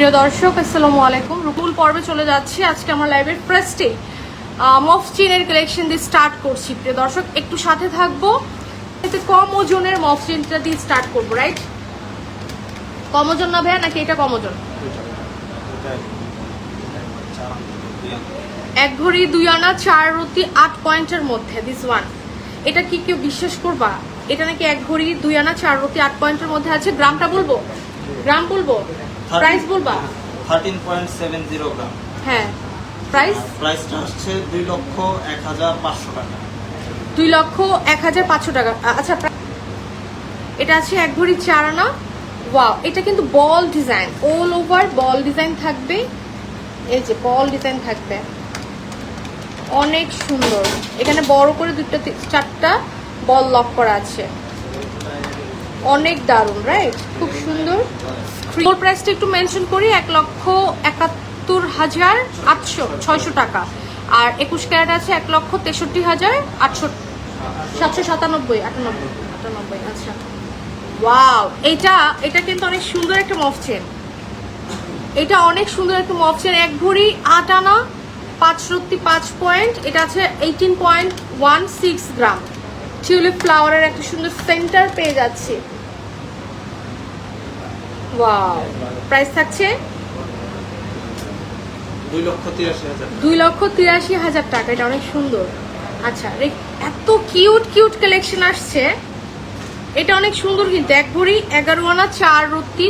প্রিয় দর্শক, আসসালামু আলাইকুম। রুকুল পর্বে চলে যাচ্ছি। আজকে আমার লাইভের ফার্স্টে মফচিনের কালেকশন দিয়ে স্টার্ট করছি। প্রিয় দর্শক, একটু সাথে থাকব। এতে কম ওজনের মফচিনটা দিয়ে স্টার্ট করব রাইট কম ওজন না ভাইয়া, নাকি এটা কম ওজন? এক ঘড়ি, দুই আনা, চার রতি, আট পয়েন্টের মধ্যে দিস ওয়ান এটা কি কেউ বিশ্বাস করবা? এটা নাকি এক ঘড়ি, দুই আনা, চার রতি, আট পয়েন্টের মধ্যে আছে? গ্রামটা বলব? গ্রাম বলব? প্রাইস বলবা? Thirteen point seven zero gram হ্যাঁ। প্রাইস প্রাইসটা হচ্ছে দুই লক্ষ এক হাজার পাঁচশো টাকা। দুই লক্ষ এক হাজার পাঁচশো টাকা। আচ্ছা এটা আছে এক ভরি চার আনা। ওয়াও এটা কিন্তু ball design all over ball design থাকবে। এই যে বল ডিজাইন থাকবে। অনেক সুন্দর। এখানে বড় করে দুটো চারটা বল লক করা আছে। অনেক দারুণ রাইট খুব সুন্দর। ফ্লোর প্রাইসটা একটু মেনশন করি, এক লক্ষ একাত্তর হাজার আটশো, ছয়শো টাকা। আর একুশ ক্যারেট আছে এক লক্ষ তেষট্টি হাজার আটশো, সাতশো সাতানব্বই, আটানব্বই আটানব্বই আচ্ছা। ওয়াও এটা এটা কিন্তু অনেক সুন্দর একটা মফ চেন এটা অনেক সুন্দর একটা মফ চেন এক ভরি আট আনা, পাঁচ রত্তি পাঁচ পয়েন্ট এটা আছে eighteen point one six gram tulip ফ্লাওয়ারের একটা সুন্দর সেন্টার পেয়ে যাচ্ছে। ওয়াও। প্রাইস থাকছে? দুই লক্ষ তিরাশি হাজার টাকা। এটা অনেক সুন্দর। আচ্ছা এত কিউট কিউট কালেকশন আসছে। এটা অনেক সুন্দর কিন্তু এক ভরি এগারো আনা চার রত্তি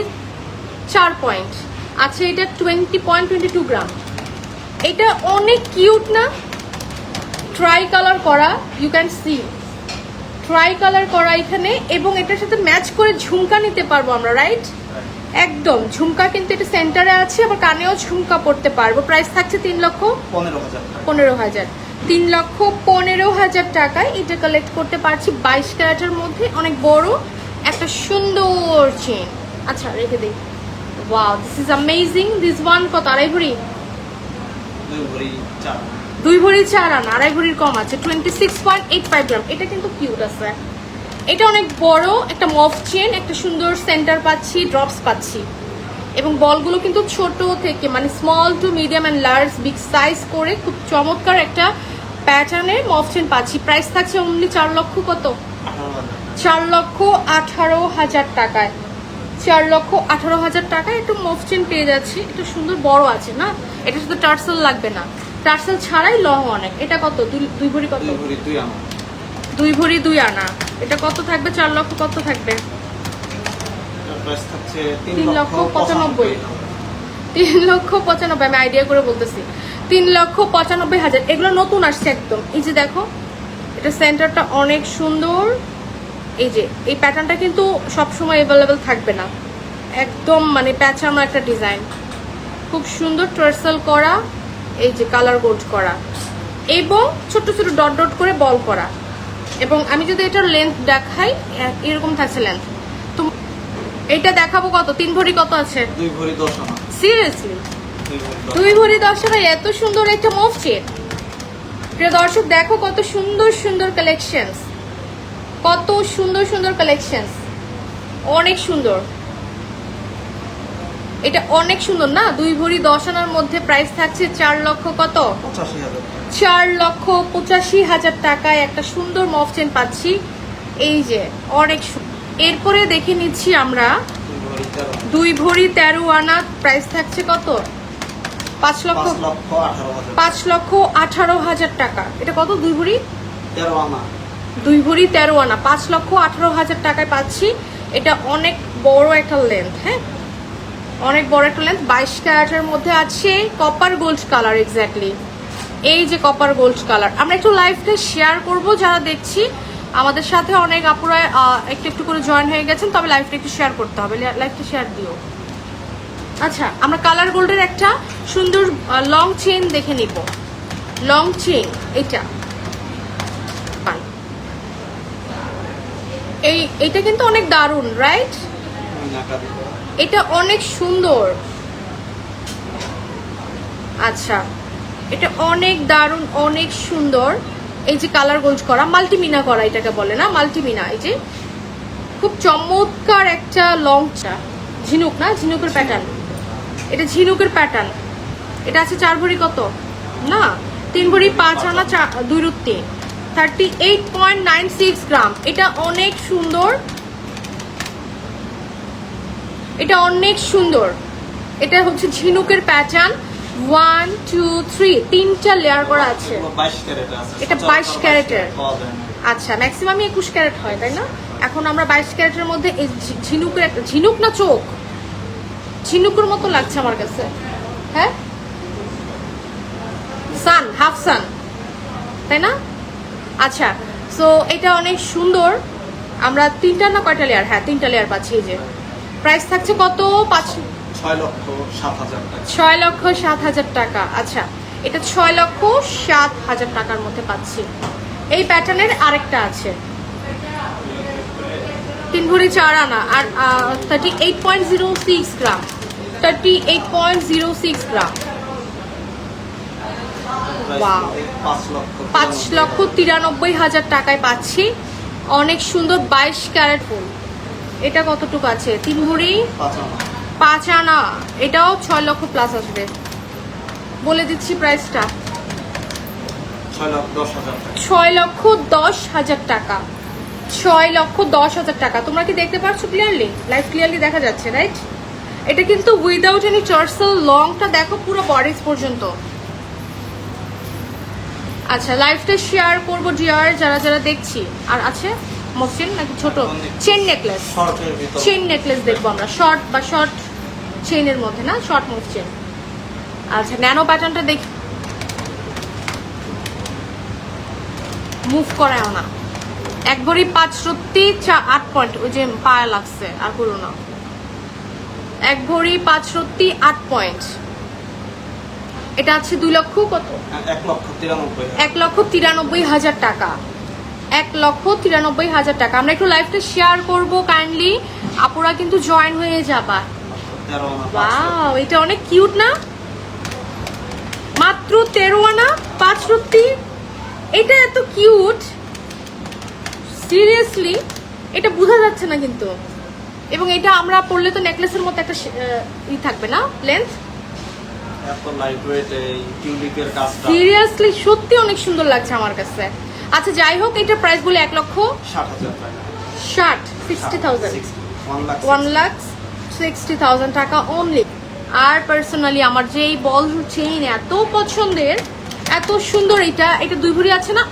চার পয়েন্ট। আছে এটা twenty point twenty two gram. এটা অনেক কিউট না? ট্রাই কালার করা you can see try colour করা এখানে এবং এটার সাথে ম্যাচ করে ঝুমকা নিতে পারব আমরা রাইট একদম ঝুমকা কিন্তু এটা সেন্টারে আছে আবার কানেও ঝুমকা পড়তে পারব। প্রাইস থাকছে তিন লক্ষ পনেরো হাজার তিন লক্ষ পনেরো হাজার টাকায় এটা কালেক্ট করতে পারছি বাইশ ক্যারেটের মধ্যে অনেক বড় একটা সুন্দর চেন আচ্ছা রেখে দিই। Wow this is amazing this one কত? আড়াই ভরি। দুই ভরি চার দুই ভরি চার আনা আড়াই ভরির কম আছে twenty six point eight five gram এটা কিন্তু কিউট আছে। এটা অনেক বড় একটা মফ চেন একটা সুন্দর সেন্টার পাচ্ছি ড্রপস পাচ্ছি। এবং বলগুলো কিন্তু ছোট থেকে মানে small to medium and large big size করে খুব চমৎকার একটা প্যাটার্নের মফ চেন পাচ্ছি। প্রাইস থাকছে অনলি চার লক্ষ কত? চার লক্ষ আঠারো হাজার টাকায়। চার লক্ষ আঠারো হাজার টাকায় একটু মফ চেন পেয়ে যাচ্ছি। একটু সুন্দর বড় আছে না? এটা শুধু টার্সেল লাগবে না। টার্সেল ছাড়াই লং অনেক। এটা কত? দুই- ভরি কত? দুই ভরি দুই ভরি দুই আনা। এটা কত থাকবে? চার লক্ষ কত থাকবে? তিন লক্ষ। পঁচানব্বই। তিন লক্ষ পঁচানব্বই আমি আইডিয়া করে বলতেছি। তিন লক্ষ পঁচানব্বই হাজার। এগুলো নতুন আসছে একদম। এই যে দেখো এটা সেন্টারটা অনেক সুন্দর। এই যে এই প্যাটার্নটা কিন্তু সবসময় অ্যাভেলেবেল থাকবে না। একদম মানে প্যাচানো একটা ডিজাইন খুব সুন্দর টার্সেল করা। এই যে কালার গোল্ড করা। এবং ছোট ছোট ডট ডট করে বল করা। এবং আমি যদি এটার লেন্থ দেখাই এরকম থাকছে লেন্থ তো এটা দেখাবো কত? তিন ভরি কত আছে? দুই ভরি দশ সিরিয়াসলি দুই ভরি দশ। টাকায় এত সুন্দর একটা মুভ চেন প্রিয় দর্শক দেখো কত সুন্দর সুন্দর কালেকশনস কত সুন্দর সুন্দর কালেকশনস অনেক সুন্দর। এটা অনেক সুন্দর না? দুই ভরি দশ আনার মধ্যে প্রাইস থাকছে চার লক্ষ কত? চার লক্ষ পঁচাশি হাজার টাকায় একটা সুন্দর মফ চেন পাচ্ছি। এই যে অনেক এরপরে দেখে নিচ্ছি আমরা। দুই ভরি তেরো আনা। প্রাইস থাকছে কত? পাঁচ লক্ষ পাঁচ লক্ষ আঠারো হাজার। পাঁচ লক্ষ আঠারো হাজার টাকা। এটা কত? দুই ভরি? তেরো আনা। দুই ভরি তেরো আনা। পাঁচ লক্ষ আঠারো হাজার টাকায় পাচ্ছি। এটা অনেক বড় একটা লেন্থ হ্যাঁ? অনেক বড় একটা লেন্থ বাইশ ক্যারেটের মধ্যে আছে কপার গোল্ড কালার এক্স্যাক্টলি এই যে কপার গোল্ড কালার আমরা একটু লাইভটা শেয়ার করব, যারা দেখছি, আমাদের সাথে অনেক আপুরা একটু একটু করে জয়েন হয়ে গেছেন, তবে লাইভটা একটু শেয়ার করতে হবে। লাইভটা শেয়ার দিও। আচ্ছা আমরা কালার গোল্ডের একটা সুন্দর লং চেন দেখে নিব। লং চেন এটা। এই, এটা কিন্তু অনেক দারুণ রাইট। এটা অনেক সুন্দর। আচ্ছা এটা অনেক দারুণ, অনেক সুন্দর। এই যে কালার গোল্ড করা, মাল্টিমিনা করা এটাকে বলে না? মাল্টিমিনা, এই যে। খুব চমৎকার একটা লং চা। ঝিনুক না? ঝিনুকের প্যাটার্ন এটা ঝিনুকের প্যাটার্ন এটা আছে চার ভরি কত? না, তিন ভরি পাঁচ আনা দুই রুটি। Thirty eight point nine six gram এটা অনেক সুন্দর। এটা অনেক সুন্দর। এটা হচ্ছে ঝিনুকের প্যাটার্ন। ওয়ান টু থ্রি তিনটা লেয়ার করা আছে। এগুলো 22 ক্যারেট আছে। এটা বাইশ ক্যারেটের। আচ্ছা ম্যাক্সিমামই একুশ ক্যারেট হয় তাই না? এখন আমরা বাইশ ক্যারেটের মধ্যে এই ঝিনুকের একটা ঝিনুক না চোখ? ঝিনুকের মতো লাগছে আমার কাছে। হ্যাঁ? সান হাফ সান তাই না? আচ্ছা সো এটা অনেক সুন্দর। আমরা তিনটা না কয়টা লেয়ার হ্যাঁ তিনটা লেয়ার পাচ্ছি এই যে। প্রাইস থাকছে কত? পাঁচ ছয় লক্ষ সাত হাজার টাকা। আচ্ছা এটা ছয় লক্ষ সাত হাজার টাকার মধ্যে পাচ্ছি। এই প্যাটার্নের আরেকটা আছে। তিন ভরি চার আনা আর thirty eight point zero six gram. Thirty eight point zero six gram. Price পাঁচ লক্ষ পাঁচ লক্ষ তিরানব্বই হাজার টাকায় পাচ্ছি। অনেক সুন্দর বাইশ ক্যারেট ফুল। এটা কতটুকু আছে? তিন ভরি পাঁচ আনা এটাও ছয় লক্ষ প্লাস আসবে। বলে দিচ্ছি প্রাইসটা ছয় লক্ষ দশ হাজার টাকা। ছয় লক্ষ দশ হাজার টাকা। তোমরা কি দেখতে পাচ্ছ ক্লিয়ারলি লাইভ ক্লিয়ারলি দেখা যাচ্ছে রাইট এটা কিন্তু উইদাউট এনি চার্সেল লংটা দেখো পুরো বডিজ পর্যন্ত। আচ্ছা লাইভটা শেয়ার করব ডিয়ার যারা যারা দেখছি। আর আছে? মসৃণ নাকি ছোট? চেন নেকলেস চেইন নেকলেস দেখব আমরা। শর্ট বা শর্ট চেনের মধ্যে না? শর্ট চেইন আচ্ছা ন্যানো প্যাটার্নটা দেখি। মুভ করায়ও না। এক ভরি পাঁচ সত্যি চা আট পয়েন্ট ওই যে পায়া লাগছে আর করো না। এক ভরি পাঁচ সত্যি আট পয়েন্ট এটা আছে দুই লক্ষ কত? তিরানব্বই এক লক্ষ তিরানব্বই হাজার টাকা। এক লক্ষ তিরানব্বই হাজার টাকা। আমরা একটু লাইভটা শেয়ার করব কাইন্ডলি আপুরা কিন্তু জয়েন হয়ে যাবা। ওয়াও এটা অনেক কিউট না? মাত্র তেরো আনা পাঁচ রুটি এটা এত কিউট সিরিয়াসলি এটা বোঝা যাচ্ছে না কিন্তু। এবং এটা আমরা পরলে তো নেকলেসের মতো একটা ই থাকবে না লেন্থ সিরিয়াসলি সত্যি অনেক সুন্দর লাগছে আমার কাছে। আচ্ছা যাই হোক এটা প্রাইস বলে এক লক্ষ ষাট sixty thousand one lakh sixty thousand টাকা অনলি আর পার্সোনালি আমার যে এই বল চেইন এত পছন্দের এত সুন্দর এটা এটা দুই ভরি আছে না?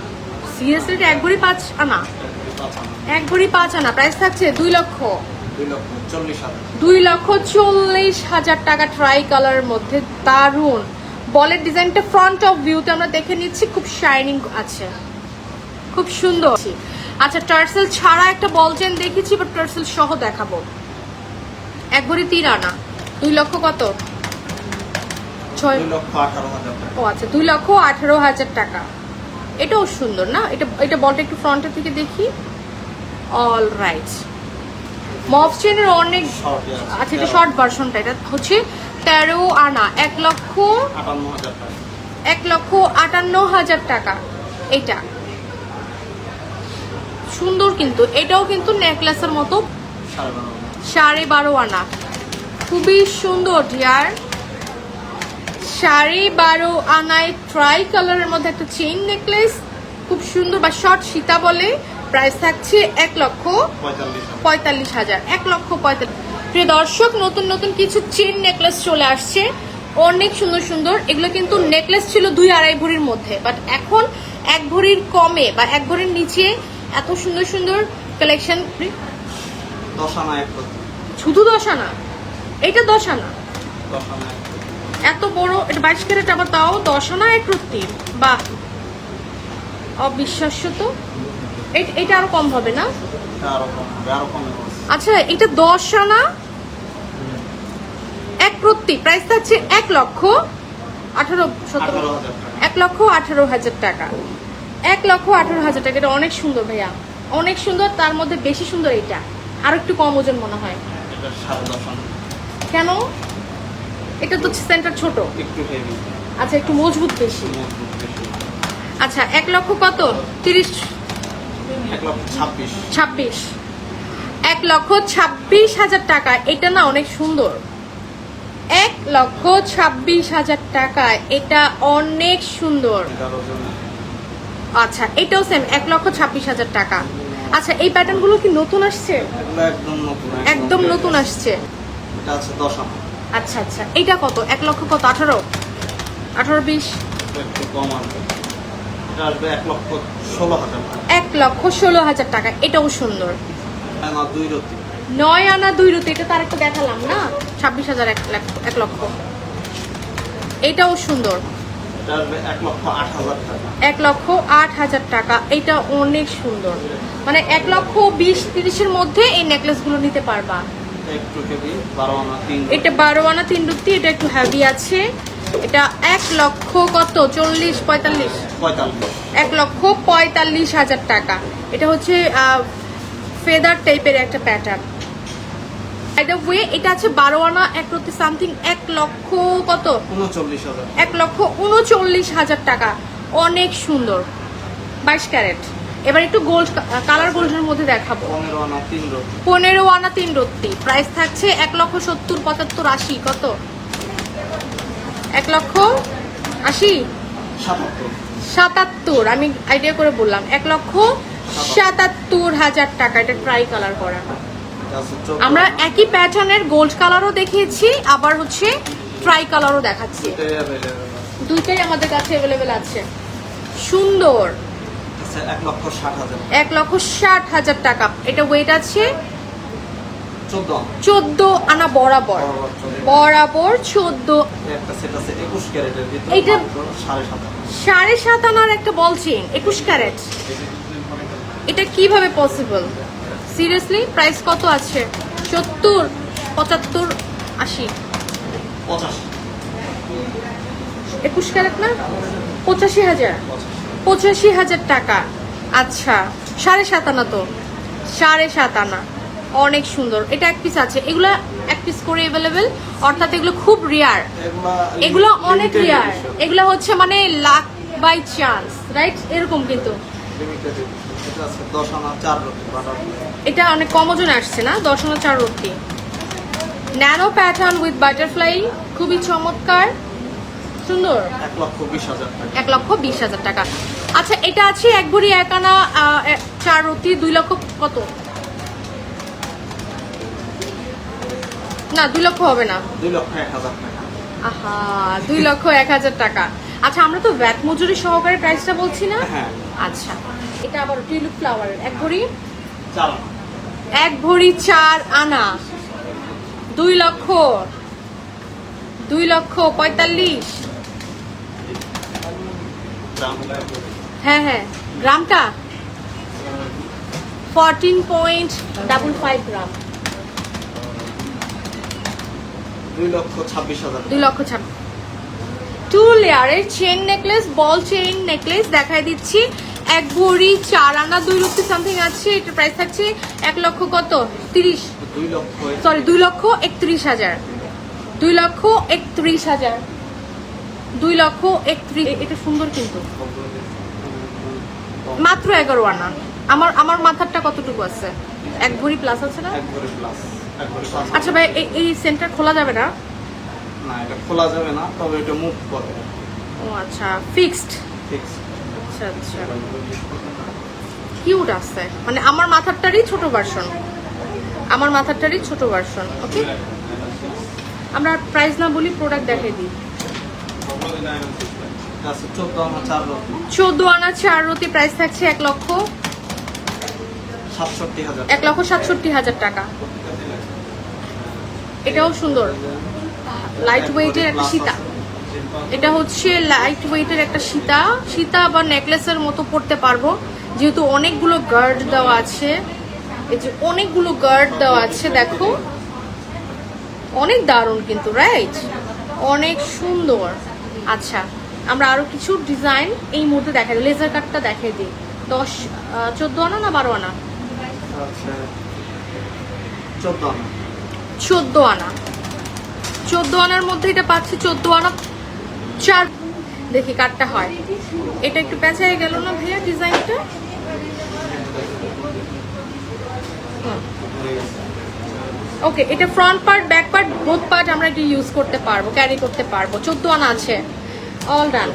সিরিয়াসলি এটা এক ভরি পাঁচ আনা। এক ভরি পাঁচ আনা প্রাইস থাকছে দুই লক্ষ। দুই লক্ষ চল্লিশ হাজার। টাকা ট্রাই কালারের মধ্যে দারুণ বলের ডিজাইনটা ফ্রন্ট অফ ভিউতে আমরা দেখে নিচ্ছি খুব শাইনিং আছে। খুব সুন্দর। আচ্ছা টার্সেল ছাড়া একটা বল চেন দেখেছি বাট টার্সেল সহ দেখাবো। এক ভরি তিন আনা। দুই লক্ষ কত? ছয় ও আচ্ছা দুই লক্ষ আঠারো হাজার টাকা। এটাও সুন্দর না? এটা এটা বলটা একটু ফ্রন্টের থেকে দেখি। অল রাইট মফ চেনের অনেক আচ্ছা এটা শর্ট ভার্সনটা এটা হচ্ছে তেরো আনা। এক লক্ষ এক লক্ষ আটান্ন হাজার টাকা। এটা সুন্দর কিন্তু, এটাও কিন্তু নেকলেসের মতো। সাড়ে বারো আনা। খুবই সুন্দর ডিয়ার সাড়ে বারো আনায় ট্রাই কালারের মধ্যে একটা চেইন নেকলেস খুব সুন্দর বা শর্ট সীতা বলে। প্রাইস থাকছে এক লক্ষ পঁয়তাল্লিশ হাজার। এক লক্ষ পঁয়তাল্লিশ প্রিয় দর্শক, নতুন নতুন কিছু চেন নেকলেস চলে আসছে। অনেক সুন্দর সুন্দর। এগুলো কিন্তু নেকলেস ছিল দুই আড়াই ভরির মধ্যে। বাট এখন এক ভরির কমে বা এক ভরির নিচে এত সুন্দর সুন্দর কালেকশন এক শুধু দশ আনা এটা দশ আনা দশ আনা এক লক্ষ এত বড় এটা বাইশ ক্যারেট আবার তাও দশ আনা এক রত্তি বাহ! অবিশ্বাস্য তো। এটা আরও কম হবে না? আচ্ছা এটা দশ আনা এক প্রতি। প্রাইস থাকছে এক লক্ষ আঠারো সতেরো এক লক্ষ আঠারো হাজার টাকা। এক লক্ষ আঠারো হাজার টাকা। এটা অনেক সুন্দর ভাইয়া। অনেক সুন্দর তার মধ্যে বেশি সুন্দর এটা। আর একটু কম ওজন মনে হয়। কেন? এটা তো সেন্টার ছোট। আচ্ছা একটু মজবুত বেশি। আচ্ছা এক লক্ষ কত? তিরিশ। ছাব্বিশ। এক লক্ষ ছাব্বিশ হাজার টাকা। এটা না অনেক সুন্দর। এক লক্ষ ছাব্বিশ হাজার টাকা। এটা অনেক সুন্দর। আচ্ছা এটাও সেম এক লক্ষ ছাব্বিশ হাজার টাকা। আচ্ছা এই প্যাটার্নগুলো কি নতুন আসছে? একদম নতুন একদম নতুন আসছে। আচ্ছা আচ্ছা এটা কত? এক লক্ষ কত? আঠারো? আঠারো বিশ? এটা একটু কম আসবে। এটা আসবে এক লক্ষ ষোলো হাজার টাকা। এক লক্ষ ষোলো হাজার টাকা এটাও সুন্দর। রতি। নয় আনা দুই রুটি এটা তার একটা দেখালাম না? ছাব্বিশ হাজার এক লক্ষ। এটাও সুন্দর। এক লক্ষ আট হাজার টাকা। এটা অনেক সুন্দর। মানে এক লক্ষ বিশ তিরিশের মধ্যে এই নেকলেসগুলো নিতে পারবা। এটা বারো আনা তিন রুটি এটা একটু হ্যাভি আছে। এটা এক লক্ষ কত? চল্লিশ পঁয়তাল্লিশ? এক লক্ষ পঁয়তাল্লিশ হাজার টাকা। এটা হচ্ছে ফেদার টাইপের একটা প্যাটার্ন ওয়ে এটা আছে বারো আনা এক রুটি সামথিং এক লক্ষ কত? উনচল্লিশ হাজার। এক লক্ষ উনচল্লিশ হাজার টাকা। অনেক সুন্দর। বাইশ ক্যারেট। এবার একটু গোল্ড কালার গোল্ডের মধ্যে দেখাবো। পনেরো আনা তিন রত্তি। প্রাইস থাকছে এক লক্ষ সত্তর পঁচাত্তর আশি। কত? এক লক্ষ আশি? সাতাত্তর। আমি আইডিয়া করে বললাম। এক লক্ষ সাতাত্তর। হাজার টাকা। এটা ট্রাই কালার করা। আমরা। একই প্যাটার্নের গোল্ড কালারও দেখিয়েছি আবার হচ্ছে ট্রাই কালারও দেখাচ্ছি। দুইটাই আমাদের কাছে অ্যাভেলেবেল আছে। সুন্দর। আছে এক লক্ষ ষাট হাজার। টাকা। এটা ওয়েট আছে? চোদ্দ। আনা বরাবর। বরাবর চোদ্দ। মাত্র সাড়ে সাত আনার একটা বল চেইন একুশ ক্যারেট। এটা কীভাবে পসিবল সিরিয়াসলি প্রাইস কত আছে? সত্তর পঁচাত্তর আশি। একুশ ক্যারেট না? পঁচাশি হাজার। পঁচাশি হাজার টাকা। আচ্ছা সাড়ে সাত আনা তো। সাড়ে সাত আনা। অনেক সুন্দর। এটা এক পিস আছে। এগুলো এক পিস করে অ্যাভেলেবেল অর্থাৎ এগুলো খুব রেয়ার এগুলা অনেক রেয়ার এগুলো হচ্ছে মানে লাক বাই চান্স রাইট এরকম কিন্তু। এটা আছে আনা অনেক কম ওজনে আসছে না? দশ আনা চার রত্তি ন্যানো প্যাটার্ন উইথ বাটারফ্লাই খুবই চমৎকার। সুন্দর? এক লক্ষ বিশ হাজার টাকা। এক লক্ষ বিশ হাজার টাকা। আচ্ছা এটা আছে এক ভরি এক আনা চার রতি দুই লক্ষ কত? না দুই লক্ষ হবে না। দুই লক্ষ এক হাজার টাকা। আহা দুই লক্ষ এক হাজার টাকা। আচ্ছা আমরা তো ভ্যাট মজুরি সহকারে প্রাইসটা বলছি না? হ্যাঁ। আচ্ছা এটা আবার টিউলিপ ফ্লাওয়ার এক ভরি? এক ভরি চার আনা। দুই লক্ষ। দুই লক্ষ পঁয়তাল্লিশ। হ্যাঁ হ্যাঁ। গ্রামটা? Fourteen point double five gram দুই লক্ষ ছাব্বিশ হাজার। দুই লক্ষ ছাব্বিশ। টু লেয়ারের chain necklace ball chain necklace দেখাই দিচ্ছি। এক ভরি চার আনা দুই লক্ষ সামথিং আছে এটার প্রাইস থাকছে এক লক্ষ কত? তিরিশ। সরি দুই লক্ষ একত্রিশ হাজার। দুই লক্ষ একত্রিশ হাজার। দুই লক্ষ একত্রিশ। এটা সুন্দর কিন্তু। মাত্র এগারো আনা। আমার আমার মাথারটা কতটুকু আছে? এক ভরি প্লাস আছে না? আচ্ছা ভাই এই- এই সেন্টার খোলা যাবে না? না এটা খোলা যাবে না তবে এটা মুভ করে। ও আচ্ছা ফিক্সড ফিক্স আচ্ছা আচ্ছা। কিউট আছে। মানে আমার মাথারটারই ছোট ভার্সন আমার মাথারটারই ছোট ভার্সন ওকে আমরা প্রাইস না বলি প্রোডাক্ট দেখাই দিই। আছে চোদ্দ আনা চার রতি। চোদ্দ আনা চার রতি প্রাইস থাকছে এক লক্ষ এক লক্ষ সাতষট্টি হাজার টাকা। এটাও সুন্দর। লাইট ওয়েটের একটা সীতা। এটা হচ্ছে লাইট ওয়েটের একটা সীতা। সীতা বা নেকলেসের মতো পড়তে পারব। যেহেতু অনেকগুলো গার্ড দেওয়া আছে। এই যে অনেকগুলো গার্ড দেওয়া আছে দেখো। অনেক দারুণ কিন্তু রাইট অনেক সুন্দর। আচ্ছা আমরা আরও কিছু ডিজাইন এই মুহূর্তে দেখাই। লেজার কাটটা দেখাই দিই। দশ চোদ্দ আনা না বারো আনা? আছে চোদ্দ আনা। চোদ্দ আনা চোদ্দ আনার মধ্যে এটা পাচ্ছি চোদ্দ আনা চার। দেখি কাটটা হয়। এটা একটু পেঁচাই গেল না ভাইয়া ডিজাইনটা? ওকে এটা front part back part both part আমরা এটা ইউজ করতে পারব ক্যারি করতে পারব। চোদ্দ আনা আছে। অল ডান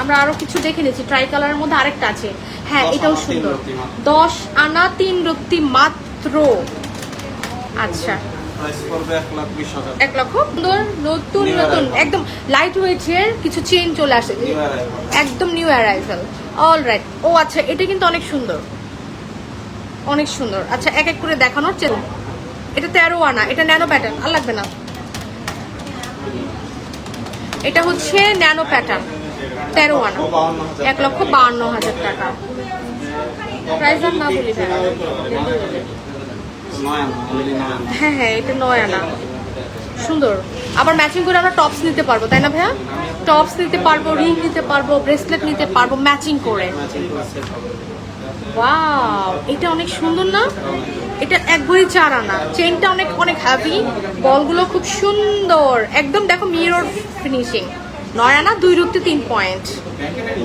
আমরা আরও কিছু দেখে নিয়েছি ট্রাই কালারের মধ্যে আরেকটা আছে। হ্যাঁ এটাও সুন্দর। দশ আনা তিন রত্তি মাত্র। আচ্ছা। এক লক্ষ? সুন্দর নতুন নতুন। একদম লাইট ওয়েটের কিছু চেন চলে আসে। একদম নিউ অ্যারাইভেল অল রাইট ও আচ্ছা এটা কিন্তু অনেক সুন্দর। অনেক সুন্দর। আচ্ছা এক এক করে দেখানোর চেন এটা তেরো আনা এটা ন্যানো প্যাটার্ন আর লাগবে না। এটা হচ্ছে ন্যানো প্যাটার্ন তেরো আনা। এক লক্ষ বাহান্ন হাজার টাকা। প্রাইস আর না বলি হ্যাঁ হ্যাঁ এটা নয় আনা সুন্দর। আবার ম্যাচিং করে আমরা টপস নিতে পারব তাই না ভাইয়া? টপস নিতে পারব রিং নিতে পারব ব্রেসলেট নিতে পারব ম্যাচিং করে। ওয়াও এটা অনেক সুন্দর না? এটা এক ভরি চার আনা চেনটা অনেক অনেক হ্যাভি বলগুলো খুব সুন্দর। একদম দেখো মিরর ফিনিশিং নয় আনা দুই রুটি তিন পয়েন্ট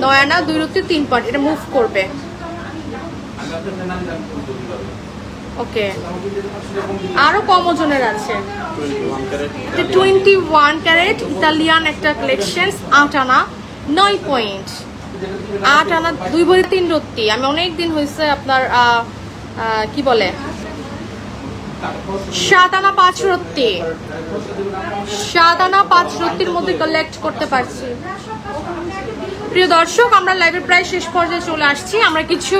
নয় আনা দুই রুটি তিন পয়েন্ট এটা মুভ করবে। ওকে। আরও কম ওজনের আছে। টোয়েন্টি ওয়ান ক্যারেট ইতালিয়ান একটা কালেকশন আট আনা, নয় পয়েন্ট আট আনা, দুই ভরি, তিন রত্তি। আমি অনেক দিন হয়েছে আপনার কি বলে? সাত আনা, পাঁচ রত্তি। সাত আনা, পাঁচ রত্তির মধ্যে কালেক্ট করতে পারছি। প্রিয় দর্শক আমরা লাইভের প্রায় শেষ পর্যায়ে চলে আসছি। আমরা কিছু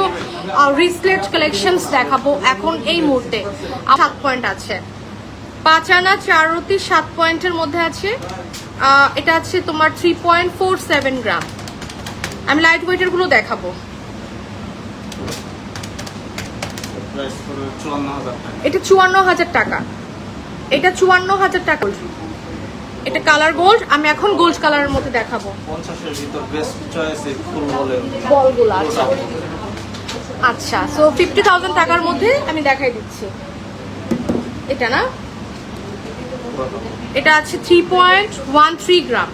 রিসলেট কালেকশনস দেখাবো এখন এই মুহূর্তে। সাত পয়েন্ট আছে। পাঁচ আনা চার রতি সাত পয়েন্টের মধ্যে আছে। এটা আছে তোমার three point four seven gram আমি লাইট ওয়েটেরগুলো দেখাবো। এটা চুয়ান্ন হাজার টাকা। এটা চুয়ান্ন হাজার টাকা। এটা কালার গোল্ড আমি এখন গোল্ড কালারের মধ্যে দেখাবো। পঞ্চাশের ভিতর বেস্ট চয়েস ফুল বলে বলগুলো আচ্ছা। আচ্ছা সো ফিফটি থাউজেন্ড টাকার মধ্যে আমি দেখাই দিচ্ছি। এটা না? এটা আছে three point one three gram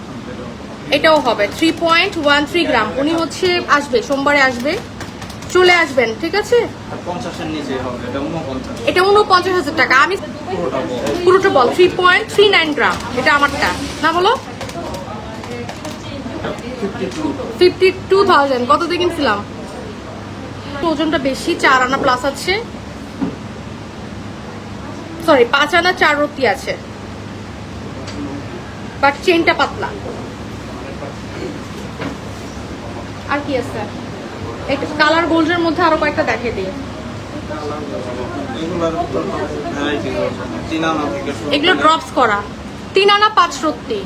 এটাও হবে three point one three gram উনি হচ্ছে আসবে সোমবারে আসবে। চলে আসবেন ঠিক আছে? এটা উনপঞ্চাশ। হাজার টাকা। আমি পুরোটা বল। Three point three nine gram এটা আমারটা। না বলো fifty two fifty two thousand কত দিয়ে কিনছিলাম? ওজনটা বেশি চার আনা প্লাস আছে। সরি পাঁচ আনা চার রতি আছে। বাট চেনটা পাতলা। আর কি আছে? এটা কালার গোল্ডের মধ্যে আরও কয়েকটা দেখিয়ে দিই। এগুলো ড্রপস করা। তিন আনা পাঁচ এগুলো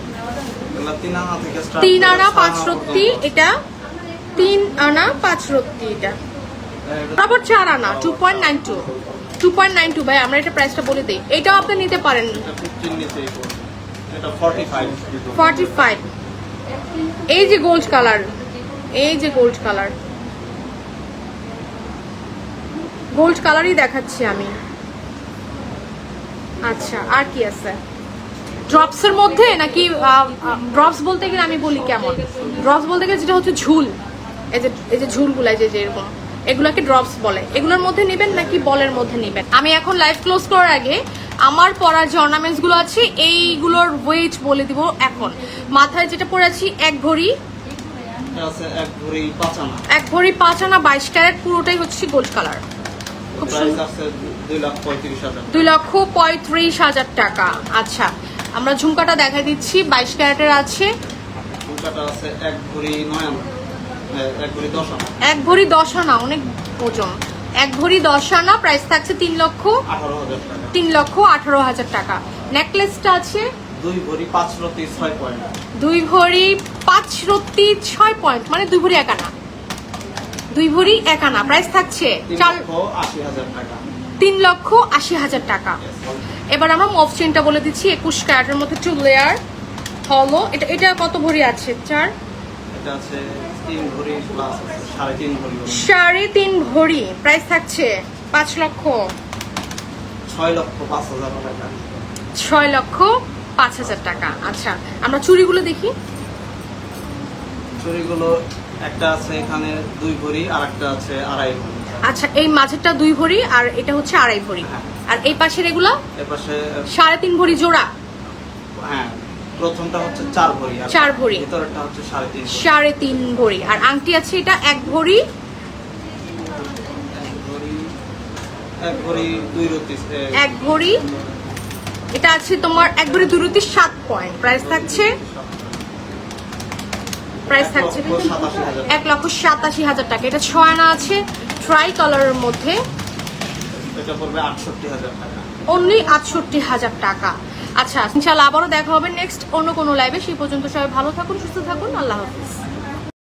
তিন আনা পাঁচ পর্যন্ত। এটা। তিন আনা পাঁচ রত্তি, এটা। তারপর চার আনা two point nine two two point nine two ভাই, আমরা এটা প্রাইসটা বলে দিই। এটাও আপনি নিতে পারেন। এটা 15 নিচেই পড়বে। এটা 45 ফর্টি ফাইভ এই যে গোল্ড কালার এই যে গোল্ড কালার গোল্ড কালারই দেখাচ্ছি আমি। আচ্ছা আর কি আছে? ড্রপসের মধ্যে নাকি ড্রপস বলতে গেলে আমি বলি কেমন? ড্রপস বলতে গেলে যেটা হচ্ছে ঝুল। এই যে এই যে ঝুলগুলো যে যে এরকম এগুলোকে ড্রপস বলে। এগুলোর মধ্যে নেবেন নাকি বলের মধ্যে নেবেন? আমি এখন লাইভ ক্লোজ করার আগে আমার পরার যে অর্নামেন্টসগুলো আছে এইগুলোর ওয়েট বলে দিব এখন। মাথায় যেটা পরে আছি এক ভরি। এক ভরি পাঁচ আনা। এক ভরি পাঁচ আনা বাইশ ক্যারেট পুরোটাই হচ্ছে গোল্ড কালার খুব দুই লক্ষ পঁয়ত্রিশ হাজার টাকা। আচ্ছা আমরা ঝুমকাটা দেখাই দিচ্ছি বাইশ ক্যারেটের আছে। ফুলকাটা আছে এক ভরি নয় হ্যাঁ, এক ভরি দশ আনা। অনেক ওজন। এক ভরি দশ আনা প্রাইস থাকছে তিন লক্ষ তিন লক্ষ আঠারো হাজার টাকা। নেকলেসটা আছে? দুই ভরি পাঁচ রতি ছয় পয়েন্ট। দুই ভরি পাঁচ রত্তি ছয় পয়েন্ট মানে দুই ভরি এক আনা। দুই ভরি এক আনা। প্রাইস থাকছে তিন চার লক্ষ আশি হাজার টাকা। তিন লক্ষ আশি হাজার টাকা। এবার আমরা মফ চেনটা বলে দিচ্ছি একুশ ক্যারেটের মধ্যে টু লেয়ার হলো এটা এটা কত ভরি আছে চার? সাড়ে তিন ভরি হবে। সাড়ে তিন ভরি। প্রাইস থাকছে পাঁচ লক্ষ। ছয় লক্ষ পাঁচ হাজার টাকা। ছয় লক্ষ পাঁচ হাজার টাকা। আচ্ছা আমরা চুরিগুলো দেখি। চুরিগুলো একটা আছে এখানে দুই ভরি আর একটা আছে আড়াই ভরি। আচ্ছা এই মাঝেরটা দুই ভরি আর এটা হচ্ছে আড়াই ভরি। হ্যাঁ। আর এই পাশের এগুলো? এপাশে সাড়ে তিন ভরি জোড়া। হ্যাঁ প্রথমটা হচ্ছে চার ভরি আর চার ভরি। ভিতরেরটা হচ্ছে সাড়ে তিন ভরি। সাড়ে তিন ভরি। আর আংটি আছে এটা এক ভরি? এক ভরি দুই রতি এক ভরি। এটা আছে তোমার এক ভরি দুরুতি সাত পয়েন্ট। প্রাইস থাকছে প্রাইস থাকছে। এক লক্ষ সাতাশি হাজার টাকা। এটা ছয় আনা আছে ট্রাই কালারের মধ্যে। এটা আটষট্টি হাজার টাকা। অনলি আটষট্টি হাজার টাকা। আচ্ছা ইনশাল্লাহ আবারও দেখা হবে নেক্সট অন্য কোনো লাইভে সেই পর্যন্ত সবাই ভালো থাকুন সুস্থ থাকুন। আল্লাহ হাফিজ।